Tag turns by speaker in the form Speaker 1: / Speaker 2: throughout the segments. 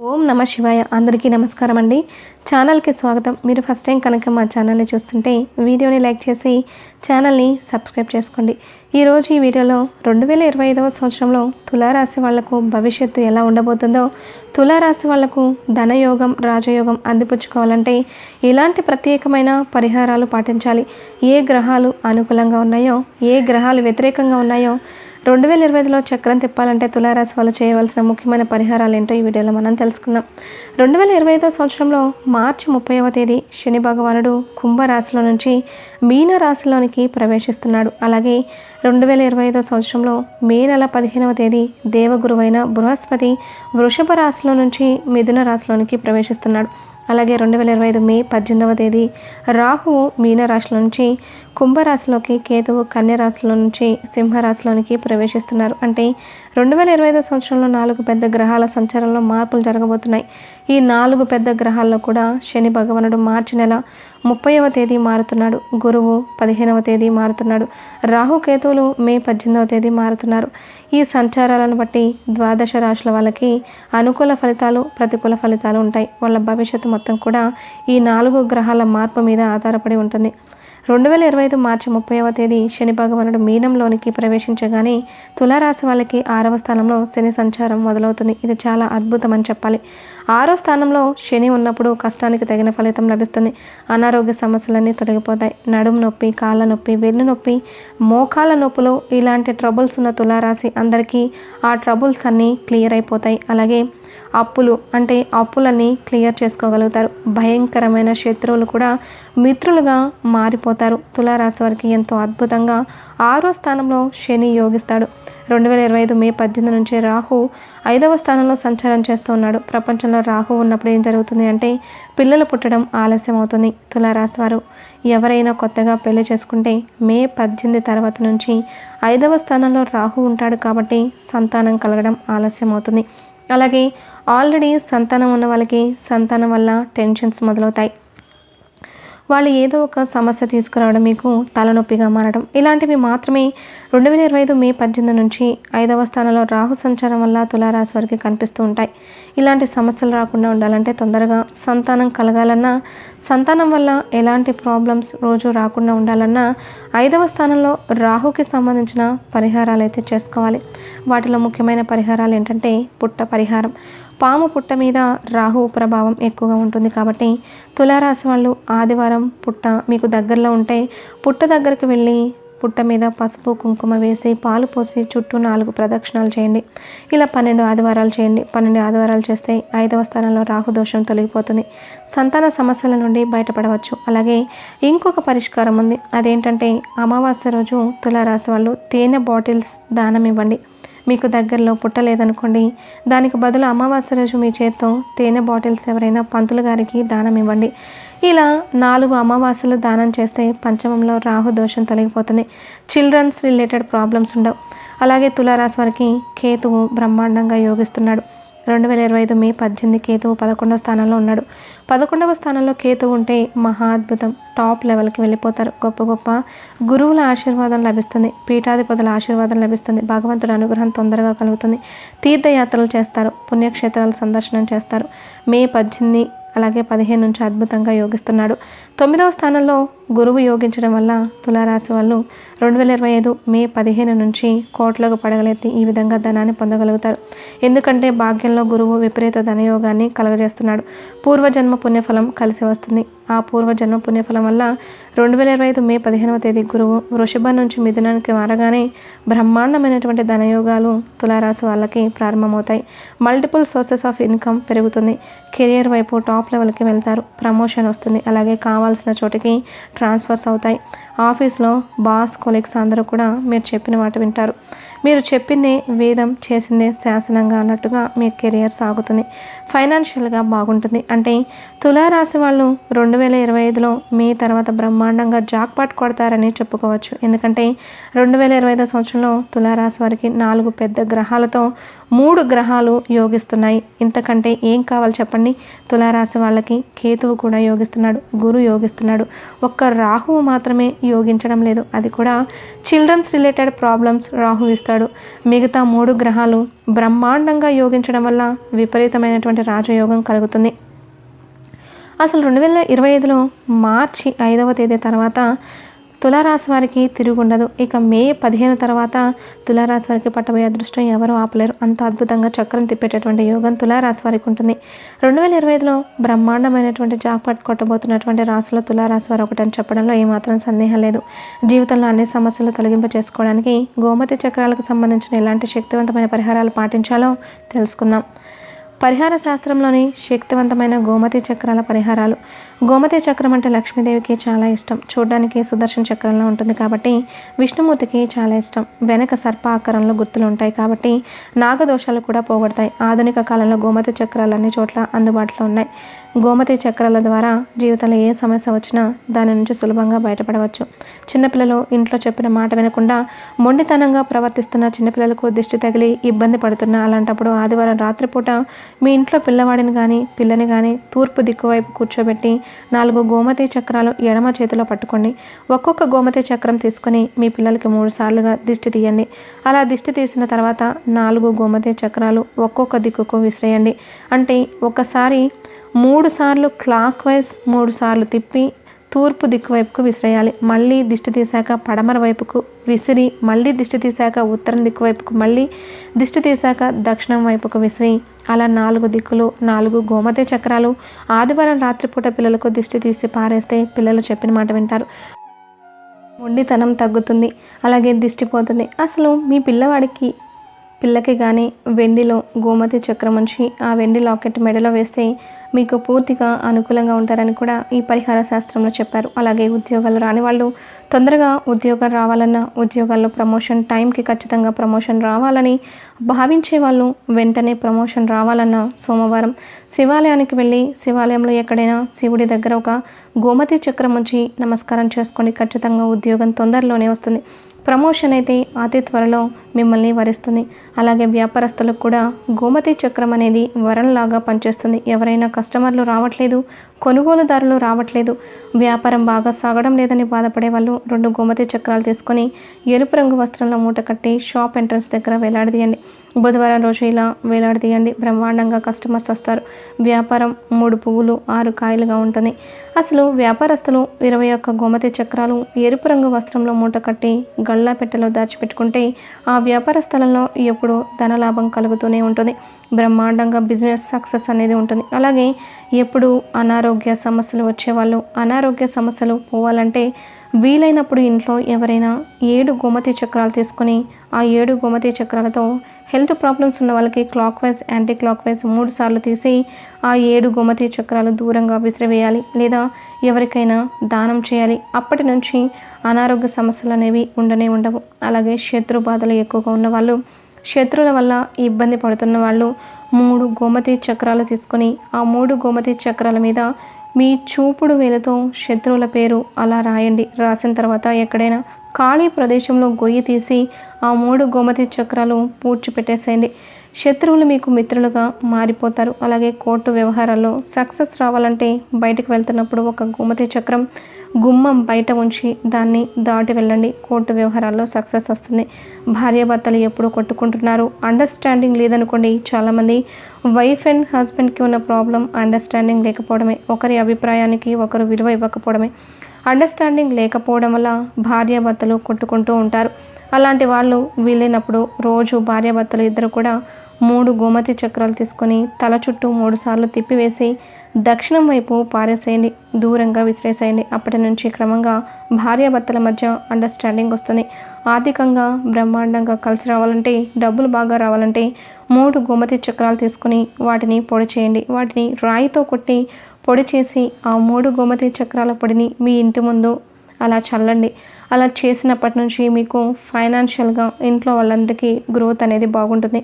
Speaker 1: ఓం నమ శివాయ. అందరికీ నమస్కారం అండి ఛానల్కి స్వాగతం. మీరు ఫస్ట్ టైం కనుక మా ఛానల్ని చూస్తుంటే వీడియోని లైక్ చేసి ఛానల్ని సబ్స్క్రైబ్ చేసుకోండి. ఈరోజు ఈ వీడియోలో రెండు వేల ఇరవై ఐదవ సంవత్సరంలో తులారాశి వాళ్ళకు భవిష్యత్తు ఎలా ఉండబోతుందో తులారాశి వాళ్ళకు ధనయోగం రాజయోగం అందిపుచ్చుకోవాలంటే ఎలాంటి ప్రత్యేకమైన పరిహారాలు పాటించాలి? ఏ గ్రహాలు అనుకూలంగా ఉన్నాయో ఏ గ్రహాలు వ్యతిరేకంగా ఉన్నాయో రెండు వేల ఇరవై ఐదులో చక్రం తిప్పాలంటే తులారాశి వాళ్ళు చేయవలసిన ముఖ్యమైన పరిహారాలు ఏంటో ఈ వీడియోలో మనం తెలుసుకుందాం. రెండు వేల ఇరవై ఐదో సంవత్సరంలో మార్చి ముప్పైవ తేదీ శని భగవానుడు కుంభరాశిలో నుంచి మీన రాశిలోనికి ప్రవేశిస్తున్నాడు. అలాగే రెండు వేల ఇరవై ఐదో సంవత్సరంలో మే నెల పదిహేనవ తేదీ దేవగురువైన బృహస్పతి వృషభ రాశిలో నుంచి మిథున రాశిలోనికి ప్రవేశిస్తున్నాడు. అలాగే రెండు వేల ఇరవై ఐదు మే పద్దెనిమిదవ తేదీ రాహువు మీనరాశిలో నుంచి కుంభరాశిలోకి కేతువు కన్యరాశిలో నుంచి సింహరాశిలోనికి ప్రవేశిస్తున్నారు. అంటే రెండు వేల ఇరవై ఐదు సంవత్సరంలో నాలుగు పెద్ద గ్రహాల సంచారంలో మార్పులు జరగబోతున్నాయి. ఈ నాలుగు పెద్ద గ్రహాల్లో కూడా శని భగవానుడు మార్చి నెల ముప్పైవ తేదీ మారుతున్నాడు. గురువు పదిహేనవ తేదీ మారుతున్నాడు. రాహు కేతువులు మే పద్దెనిమిదవ తేదీ మారుతున్నారు. ఈ సంచారాలను బట్టి ద్వాదశ రాశుల వాళ్ళకి అనుకూల ఫలితాలు ప్రతికూల ఫలితాలు ఉంటాయి. వాళ్ళ భవిష్యత్తు మొత్తం కూడా ఈ నాలుగు గ్రహాల మార్పు మీద ఆధారపడి ఉంటుంది. రెండు వేల ఇరవై ఐదు మార్చి ముప్పైవ తేదీ శని భగవానుడు మీనంలోనికి ప్రవేశించగానే తులారాశి వాళ్ళకి ఆరవ స్థానంలో శని సంచారం మొదలవుతుంది. ఇది చాలా అద్భుతం అని చెప్పాలి. ఆరో స్థానంలో శని ఉన్నప్పుడు కష్టానికి తగిన ఫలితం లభిస్తుంది. అనారోగ్య సమస్యలన్నీ తొలగిపోతాయి. నడుము నొప్పి కాళ్ళ నొప్పి వెన్ను నొప్పి మోకాల నొప్పులు ఇలాంటి ట్రబుల్స్ ఉన్న తులారాశి అందరికీ ఆ ట్రబుల్స్ అన్నీ క్లియర్ అయిపోతాయి. అలాగే అప్పులు అంటే అప్పులన్నీ క్లియర్ చేసుకోగలుగుతారు. భయంకరమైన శత్రువులు కూడా మిత్రులుగా మారిపోతారు. తులారాశి వారికి ఎంతో అద్భుతంగా ఆరో స్థానంలో శని యోగిస్తాడు. రెండు వేల ఇరవై ఐదు మే పద్దెనిమిది నుంచి రాహు ఐదవ స్థానంలో సంచారం చేస్తూ ఉన్నాడు ప్రపంచంలో రాహు ఉన్నప్పుడు ఏం జరుగుతుంది అంటే పిల్లలు పుట్టడం ఆలస్యం అవుతుంది. తులారాశి వారు ఎవరైనా కొత్తగా పెళ్ళి చేసుకుంటే మే పద్దెనిమిది తర్వాత నుంచి ఐదవ స్థానంలో రాహు ఉంటాడు కాబట్టి సంతానం కలగడం ఆలస్యం అవుతుంది. అలాగే ఆల్రెడీ సంతానం ఉన్న వాళ్ళకి సంతానం వల్ల టెన్షన్స్ మొదలవుతాయి. వాళ్ళు ఏదో ఒక సమస్య తీసుకురావడం మీకు తలనొప్పిగా మారడం ఇలాంటివి మాత్రమే రెండు వేల ఇరవై ఐదు మే పద్దెనిమిది నుంచి ఐదవ స్థానంలో రాహు సంచారం వల్ల తులారాశి వారికి కనిపిస్తూ ఉంటాయి. ఇలాంటి సమస్యలు రాకుండా ఉండాలంటే తొందరగా సంతానం కలగాలన్నా సంతానం వల్ల ఎలాంటి ప్రాబ్లమ్స్ రోజు రాకుండా ఉండాలన్నా ఐదవ స్థానంలో రాహుకి సంబంధించిన పరిహారాలు అయితే చేసుకోవాలి. వాటిలో ముఖ్యమైన పరిహారాలు ఏంటంటే పుట్ట పరిహారం. పాము పుట్ట మీద రాహు ప్రభావం ఎక్కువగా ఉంటుంది కాబట్టి తులారాశి వాళ్ళు ఆదివారం పుట్ట మీకు దగ్గరలో ఉంటే పుట్ట దగ్గరికి వెళ్ళి పుట్ట మీద పసుపు కుంకుమ వేసి పాలు పోసి చుట్టూ నాలుగు ప్రదక్షిణాలు చేయండి. ఇలా పన్నెండు ఆదివారాలు చేయండి. పన్నెండు ఆదివారాలు చేస్తే ఐదవ స్థానంలో రాహు దోషం తొలగిపోతుంది. సంతాన సమస్యల నుండి బయటపడవచ్చు. అలాగే ఇంకొక పరిష్కారం ఉంది. అదేంటంటే అమావాస్య రోజు తులారాశి వాళ్ళు తేనె బాటిల్స్ దానం ఇవ్వండి. మీకు దగ్గరలో పుట్టలేదనుకోండి దానికి బదులు అమావాస్య రోజు మీ చేత్తో తేనె బాటిల్స్ ఎవరైనా పంతులు గారికి దానం ఇవ్వండి. ఇలా నాలుగు అమావాస్యలు దానం చేస్తే పంచమంలో రాహు దోషం తొలగిపోతుంది. చిల్డ్రన్స్ రిలేటెడ్ ప్రాబ్లమ్స్ ఉండవు. అలాగే తులారాశి వారికి కేతువు బ్రహ్మాండంగా యోగిస్తున్నాడు. రెండు వేల ఇరవై ఐదు మే పద్దెనిమిది కేతువు పదకొండవ స్థానంలో ఉన్నాడు. పదకొండవ స్థానంలో కేతువు ఉంటే మహా అద్భుతం టాప్ లెవెల్కి వెళ్ళిపోతారు. గొప్ప గొప్ప గురువుల ఆశీర్వాదం లభిస్తుంది. పీఠాధిపతుల ఆశీర్వాదం లభిస్తుంది. భగవంతుడి అనుగ్రహం తొందరగా కలుగుతుంది. తీర్థయాత్రలు చేస్తారు. పుణ్యక్షేత్రాలు సందర్శనం చేస్తారు. మే పద్దెనిమిది అలాగే పదిహేను నుంచి అద్భుతంగా యోగిస్తున్నాడు. తొమ్మిదవ స్థానంలో గురువు యోగించడం వల్ల తులారాశి వాళ్ళు రెండు వేల ఇరవై ఐదు మే పదిహేను నుంచి కోట్లకు పడగలెత్తి ఈ విధంగా ధనాన్ని పొందగలుగుతారు. ఎందుకంటే భాగ్యంలో గురువు విపరీత ధనయోగాన్ని కలగజేస్తున్నాడు. పూర్వజన్మ పుణ్యఫలం కలిసి వస్తుంది. ఆ పూర్వజన్మ పుణ్యఫలం వల్ల రెండు వేల ఇరవై ఐదు మే పదిహేనవ తేదీ గురువు వృషభం నుంచి మిథునానికి మారగానే బ్రహ్మాండమైనటువంటి ధనయోగాలు తులారాశి వాళ్ళకి ప్రారంభమవుతాయి. మల్టిపుల్ సోర్సెస్ ఆఫ్ ఇన్కమ్ పెరుగుతుంది. కెరియర్ వైపు టాప్ లెవెల్కి వెళ్తారు. ప్రమోషన్ వస్తుంది. అలాగే కావాల్సిన చోటికి ట్రాన్స్ఫర్స్ అవుతాయి. ఆఫీస్లో బాస్ కొలీగ్స్ అందరూ కూడా మీరు చెప్పిన మాట వింటారు. మీరు చెప్పిందే వేదం చేసిందే శాసనంగా అన్నట్టుగా మీ కెరియర్ సాగుతుంది. ఫైనాన్షియల్గా బాగుంటుంది. అంటే తులారాశి వాళ్ళు రెండు వేల ఇరవై ఐదులో మీ తర్వాత బ్రహ్మాండంగా జాక్పాట్ కొడతారని చెప్పుకోవచ్చు. ఎందుకంటే రెండు వేల ఇరవై ఐదో సంవత్సరంలో తులారాశి వారికి నాలుగు పెద్ద గ్రహాలతో మూడు గ్రహాలు యోగిస్తున్నాయి. ఇంతకంటే ఏం కావాలి చెప్పండి? తులారాశి వాళ్ళకి కేతువు కూడా యోగిస్తున్నాడు. గురు యోగిస్తున్నాడు. ఒక్క రాహువు మాత్రమే యోగించడం లేదు. అది కూడా చిల్డ్రన్స్ రిలేటెడ్ ప్రాబ్లమ్స్ రాహు ఇస్తాడు. అవుతాడు మిగతా మూడు గ్రహాలు బ్రహ్మాండంగా యోగించడం వల్ల విపరీతమైనటువంటి రాజయోగం కలుగుతుంది. అసలు రెండు వేల ఇరవై ఐదులో మార్చి ఐదవ తేదీ తర్వాత తులారాశి వారికి తిరుగుండదు ఇక మే పదిహేను తర్వాత తులారాశి వారికి పట్టబోయే అదృష్టం ఎవరు ఆపలేరు. అంత అద్భుతంగా చక్రం తిప్పేటటువంటి యోగం తులారాశి వారికి ఉంటుంది. రెండు వేల ఇరవై ఐదులో బ్రహ్మాండమైనటువంటి జాక్పాట్ కొట్టబోతున్నటువంటి రాశిలో తులారాశి వారు ఒకటని చెప్పడంలో ఏమాత్రం సందేహం లేదు. జీవితంలో అన్ని సమస్యలు తొలగింప చేసుకోవడానికి గోమతి చక్రాలకు సంబంధించిన ఎలాంటి శక్తివంతమైన పరిహారాలు పాటించాలో తెలుసుకుందాం. పరిహార శాస్త్రంలోని శక్తివంతమైన గోమతి చక్రాల పరిహారాలు. గోమతి చక్రం అంటే లక్ష్మీదేవికి చాలా ఇష్టం. చూడడానికి సుదర్శన చక్రంలో ఉంటుంది కాబట్టి విష్ణుమూర్తికి చాలా ఇష్టం. వెనక సర్ప ఆకారంలో గుర్తులు ఉంటాయి కాబట్టి నాగదోషాలు కూడా పోగొడతాయి. ఆధునిక కాలంలో గోమతి చక్రాలు అన్ని చోట్ల అందుబాటులో ఉన్నాయి. గోమతి చక్రాల ద్వారా జీవితంలో ఏ సమస్య వచ్చినా దాని నుంచి సులభంగా బయటపడవచ్చు. చిన్నపిల్లలు ఇంట్లో చెప్పిన మాట వినకుండా మొండితనంగా ప్రవర్తిస్తున్న చిన్నపిల్లలకు దిష్టి తగిలి ఇబ్బంది పడుతున్న అలాంటప్పుడు ఆదివారం రాత్రిపూట మీ ఇంట్లో పిల్లవాడిని కానీ పిల్లని కానీ తూర్పు దిక్కు వైపు కూర్చోబెట్టి నాలుగు గోమతి చక్రాలు ఎడమ చేతిలో పట్టుకోండి. ఒక్కొక్క గోమతి చక్రం తీసుకొని మీ పిల్లలకి మూడు సార్లుగా దిష్టి తీయండి. అలా దిష్టి తీసిన తర్వాత నాలుగు గోమతి చక్రాలు ఒక్కొక్క దిక్కుకు విసిరేయండి. అంటే ఒకసారి మూడు సార్లు క్లాక్ వైజ్ మూడు సార్లు తిప్పి తూర్పు దిక్కు వైపుకు విసిరేయాలి. మళ్ళీ దిష్టి తీశాక పడమర వైపుకు విసిరి మళ్ళీ దిష్టి తీశాక ఉత్తరం దిక్కు వైపుకు మళ్ళీ దిష్టి తీశాక దక్షిణం వైపుకు విసిరి. అలా నాలుగు దిక్కులు నాలుగు గోమతి చక్రాలు ఆదివారం రాత్రిపూట పిల్లలకు దిష్టి తీసి పారేస్తే పిల్లలు చెప్పిన మాట వింటారు. మొండితనం తగ్గుతుంది. అలాగే దిష్టి పోతుంది. అసలు మీ పిల్లవాడికి పిల్లకి కానీ వెండిలో గోమతి చక్రం ఉంచి ఆ వెండి లాకెట్ మెడలో వేస్తే మీకు పూర్తిగా అనుకూలంగా ఉంటారని కూడా ఈ పరిహార శాస్త్రంలో చెప్పారు. అలాగే ఉద్యోగాలు రాని వాళ్ళు తొందరగా ఉద్యోగం రావాలన్నా ఉద్యోగాల్లో ప్రమోషన్ టైంకి ఖచ్చితంగా ప్రమోషన్ రావాలని భావించే వాళ్ళు వెంటనే ప్రమోషన్ రావాలన్నా సోమవారం శివాలయానికి వెళ్ళి శివాలయంలో ఎక్కడైనా శివుడి దగ్గర ఒక గోమతి చక్రం ఉంచి నమస్కారం చేసుకోండి ఖచ్చితంగా ఉద్యోగం తొందరలోనే వస్తుంది. ప్రమోషన్ అయితే అతి త్వరలో మిమ్మల్ని వరిస్తుంది. అలాగే వ్యాపారస్తులకు కూడా గోమతి చక్రం అనేది వరంలాగా పనిచేస్తుంది. ఎవరైనా కస్టమర్లు రావట్లేదు కొనుగోలుదారులు రావట్లేదు వ్యాపారం బాగా సాగడం లేదని బాధపడే వాళ్ళు రెండు గోమతి చక్రాలు తీసుకొని ఎరుపు రంగు వస్త్రంలో మూట కట్టి షాప్ ఎంట్రన్స్ దగ్గర వేలాడదీయండి. బుధవారం రోజు ఇలా వేలాడదీయండి. బ్రహ్మాండంగా కస్టమర్స్ వస్తారు. వ్యాపారం మూడు పువ్వులు ఆరు కాయలుగా ఉంటుంది. అసలు వ్యాపారస్తులు ఇరవై ఒక్క గోమతి చక్రాలు ఎరుపు రంగు వస్త్రంలో మూట కట్టి గల్లా పెట్టెలో దాచిపెట్టుకుంటే ఆ వ్యాపార స్థలంలో ఎప్పుడూ ధనలాభం కలుగుతూనే ఉంటుంది. బ్రహ్మాండంగా బిజినెస్ సక్సెస్ అనేది ఉంటుంది. అలాగే ఎప్పుడు అనారోగ్య సమస్యలు వచ్చేవాళ్ళు. అనారోగ్య సమస్యలు పోవాలంటే వీలైనప్పుడు ఇంట్లో ఎవరైనా ఏడు గోమతి చక్రాలు తీసుకొని ఆ ఏడు గోమతి చక్రాలతో హెల్త్ ప్రాబ్లమ్స్ ఉన్న వాళ్ళకి clockwise anti clockwise మూడు సార్లు తీసి ఆ ఏడు గోమతి చక్రాలు దూరంగా విసిరివేయాలి లేదా ఎవరికైనా దానం చేయాలి. అప్పటి నుంచి అనారోగ్య సమస్యలు అనేవి ఉండనే ఉండవు. అలాగే శత్రు బాధలు ఎక్కువగా ఉన్నవాళ్ళు శత్రువుల వల్ల ఇబ్బంది పడుతున్న వాళ్ళు మూడు గోమతి చక్రాలు తీసుకొని ఆ మూడు గోమతి చక్రాల మీద మీ చూపుడు వేలతో శత్రువుల పేరు అలా రాయండి. రాసిన తర్వాత ఎక్కడైనా ఖాళీ ప్రదేశంలో గొయ్యి తీసి ఆ మూడు గోమతి చక్రాలు పూడ్చి పెట్టేసేయండి శత్రువులు మీకు మిత్రులుగా మారిపోతారు. అలాగే కోర్టు వ్యవహారాల్లో సక్సెస్ రావాలంటే బయటకు వెళ్తున్నప్పుడు ఒక గోమతి చక్రం గుమ్మం బయట ఉంచి దాన్ని దాటి వెళ్ళండి. కోర్టు వ్యవహారాల్లో సక్సెస్ వస్తుంది. భార్యాభర్తలు ఎప్పుడు కొట్టుకుంటున్నారు. అండర్స్టాండింగ్ లేదనుకోండి చాలామంది. వైఫ్ అండ్ హస్బెండ్కి ఉన్న ప్రాబ్లం అండర్స్టాండింగ్ లేకపోవడమే. ఒకరి అభిప్రాయానికి ఒకరు విలువ ఇవ్వకపోవడమే. అండర్స్టాండింగ్ లేకపోవడం వల్ల భార్యాభర్తలు కొట్టుకుంటూ ఉంటారు. అలాంటి వాళ్ళు వీలైనప్పుడు రోజు భార్యాభర్తలు ఇద్దరు కూడా మూడు గోమతి చక్రాలు తీసుకొని తల చుట్టూ మూడుసార్లు తిప్పివేసి దక్షిణం వైపు పారేసేయండి దూరంగా విసిరేసేయండి. అప్పటి నుంచి క్రమంగా భార్యాభర్తల మధ్య అండర్స్టాండింగ్ వస్తుంది. ఆర్థికంగా బ్రహ్మాండంగా కలిసి రావాలంటే డబ్బులు బాగా రావాలంటే మూడు గోమతి చక్రాలు తీసుకుని వాటిని పొడి చేయండి. వాటిని రాయితో కొట్టి పొడి చేసి ఆ మూడు గోమతి చక్రాల పొడిని మీ ఇంటి ముందు అలా చల్లండి. అలా చేసినప్పటి నుంచి మీకు ఫైనాన్షియల్గా ఇంట్లో వాళ్ళందరికీ గ్రోత్ అనేది బాగుంటుంది.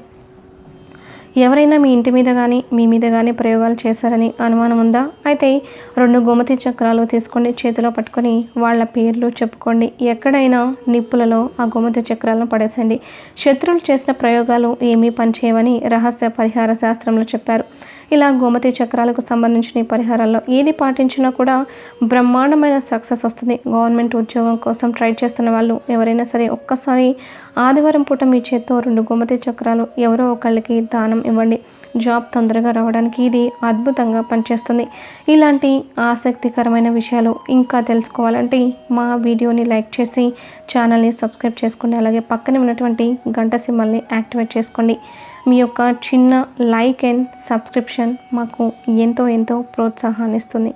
Speaker 1: ఎవరైనా మీ ఇంటి మీద కానీ మీ మీద కానీ ప్రయోగాలు చేశారని అనుమానం ఉందా? అయితే రెండు గోమతి చక్రాలు తీసుకోండి చేతిలో పట్టుకొని వాళ్ళ పేర్లు చెప్పుకోండి. ఎక్కడైనా నిప్పులలో ఆ గోమతి చక్రాలను పడేసండి శత్రువులు చేసిన ప్రయోగాలు ఏమీ పనిచేయవని రహస్య పరిహార శాస్త్రంలో చెప్పారు. ఇలా గోమతి చక్రాలకు సంబంధించిన ఈ పరిహారాల్లో ఏది పాటించినా కూడా బ్రహ్మాండమైన సక్సెస్ వస్తుంది. గవర్నమెంట్ ఉద్యోగం కోసం ట్రై చేస్తున్న వాళ్ళు ఎవరైనా సరే ఒక్కసారి ఆదివారం పూట మీ చేత్తో రెండు గోమతి చక్రాలు ఎవరో ఒకళ్ళకి దానం ఇవ్వండి. జాబ్ తొందరగా రావడానికి ఇది అద్భుతంగా పనిచేస్తుంది. ఇలాంటి ఆసక్తికరమైన విషయాలు ఇంకా తెలుసుకోవాలంటే మా వీడియోని లైక్ చేసి ఛానల్ని సబ్స్క్రైబ్ చేసుకోండి అలాగే పక్కనే ఉన్నటువంటి గంట సింబల్ని యాక్టివేట్ చేసుకోండి. మీ యొక్క చిన్న లైక్ అండ్ సబ్స్క్రిప్షన్ మాకు ఎంతో ఎంతో ప్రోత్సాహాన్ని ఇస్తుంది